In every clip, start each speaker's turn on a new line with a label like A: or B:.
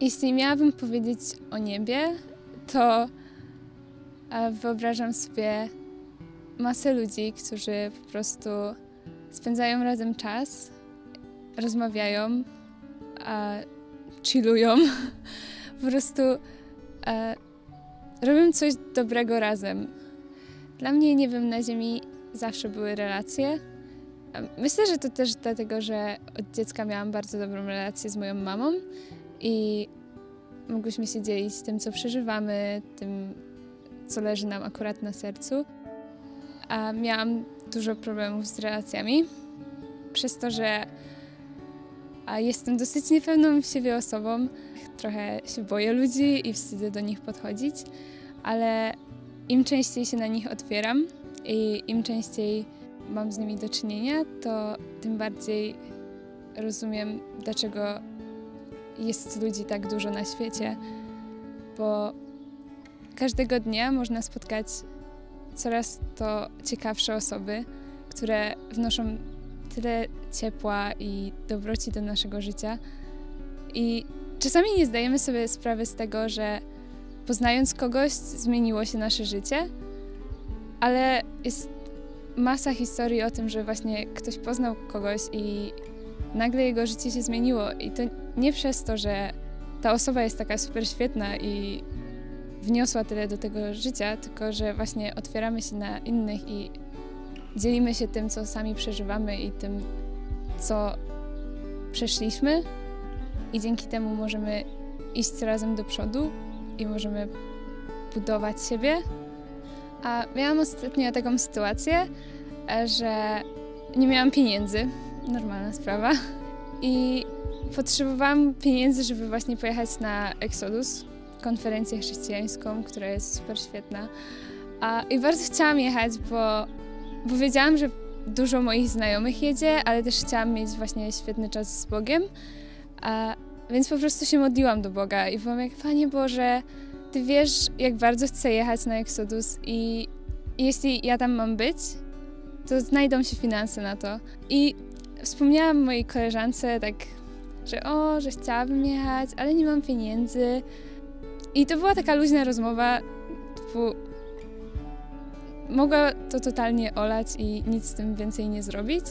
A: Jeśli miałabym powiedzieć o niebie, to e, wyobrażam sobie masę ludzi, którzy po prostu spędzają razem czas, rozmawiają, e, chillują, po prostu e, robią coś dobrego razem. Dla mnie, nie wiem, na Ziemi zawsze były relacje. Myślę, że to też dlatego, że od dziecka miałam bardzo dobrą relację z moją mamą i mogłyśmy się dzielić tym, co przeżywamy, tym, co leży nam akurat na sercu. A miałam dużo problemów z relacjami, przez to, że jestem dosyć niepewną w siebie osobą. Trochę się boję ludzi i wstydzę do nich podchodzić, ale im częściej się na nich otwieram i im częściej mam z nimi do czynienia, to tym bardziej rozumiem, dlaczego jest ludzi tak dużo na świecie, bo każdego dnia można spotkać coraz to ciekawsze osoby, które wnoszą tyle ciepła i dobroci do naszego życia. I czasami nie zdajemy sobie sprawy z tego, że poznając kogoś zmieniło się nasze życie, ale jest masa historii o tym, że właśnie ktoś poznał kogoś i nagle jego życie się zmieniło. I to nie przez to, że ta osoba jest taka super świetna i wniosła tyle do tego życia, tylko że właśnie otwieramy się na innych i dzielimy się tym, co sami przeżywamy i tym, co przeszliśmy. I dzięki temu możemy iść razem do przodu i możemy budować siebie. A miałam ostatnio taką sytuację, że nie miałam pieniędzy, normalna sprawa, i potrzebowałam pieniędzy, żeby właśnie pojechać na Exodus, konferencję chrześcijańską, która jest super świetna. A, I bardzo chciałam jechać, bo, bo wiedziałam, że dużo moich znajomych jedzie, ale też chciałam mieć właśnie świetny czas z Bogiem. A, więc po prostu się modliłam do Boga i byłam jak, Panie Boże, Ty wiesz, jak bardzo chcę jechać na Exodus i jeśli ja tam mam być, to znajdą się finanse na to. I wspomniałam mojej koleżance tak, że o, że chciałabym jechać, ale nie mam pieniędzy. I to była taka luźna rozmowa, typu mogła to totalnie olać i nic z tym więcej nie zrobić,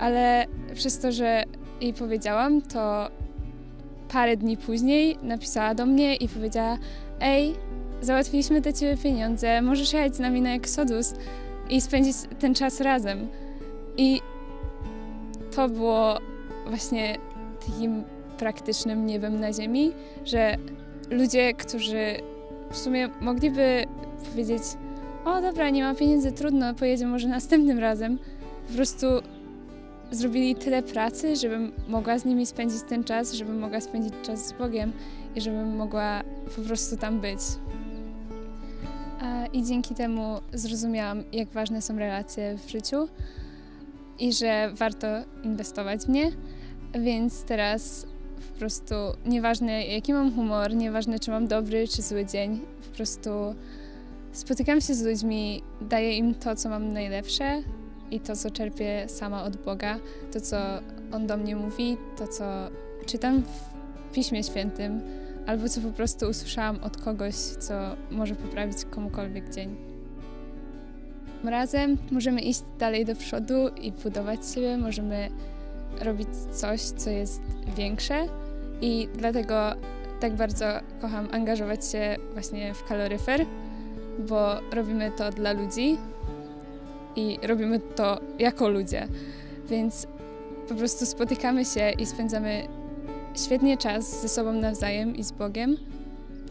A: ale przez to, że jej powiedziałam, to parę dni później napisała do mnie i powiedziała: Ej, załatwiliśmy dla ciebie pieniądze, możesz jechać z nami na Exodus i spędzić ten czas razem. I to było właśnie takim praktycznym niebem na ziemi, że ludzie, którzy w sumie mogliby powiedzieć: O, dobra, nie ma pieniędzy, trudno, pojedziemy może następnym razem, po prostu zrobili tyle pracy, żebym mogła z nimi spędzić ten czas, żebym mogła spędzić czas z Bogiem i żebym mogła po prostu tam być. I dzięki temu zrozumiałam, jak ważne są relacje w życiu i że warto inwestować w nie. Więc teraz po prostu nieważne jaki mam humor, nieważne czy mam dobry czy zły dzień, po prostu spotykam się z ludźmi, daję im to, co mam najlepsze i to, co czerpię sama od Boga, to, co On do mnie mówi, to, co czytam w Piśmie Świętym albo co po prostu usłyszałam od kogoś, co może poprawić komukolwiek dzień. Razem. Możemy iść dalej do przodu i budować siebie, możemy robić coś, co jest większe. I dlatego tak bardzo kocham angażować się właśnie w kaloryfer, bo robimy to dla ludzi i robimy to jako ludzie, więc po prostu spotykamy się i spędzamy świetnie czas ze sobą nawzajem i z Bogiem,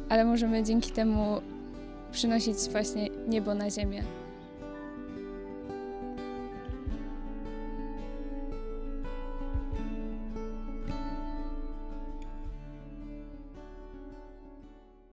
A: ale możemy dzięki temu przynosić właśnie niebo na ziemię.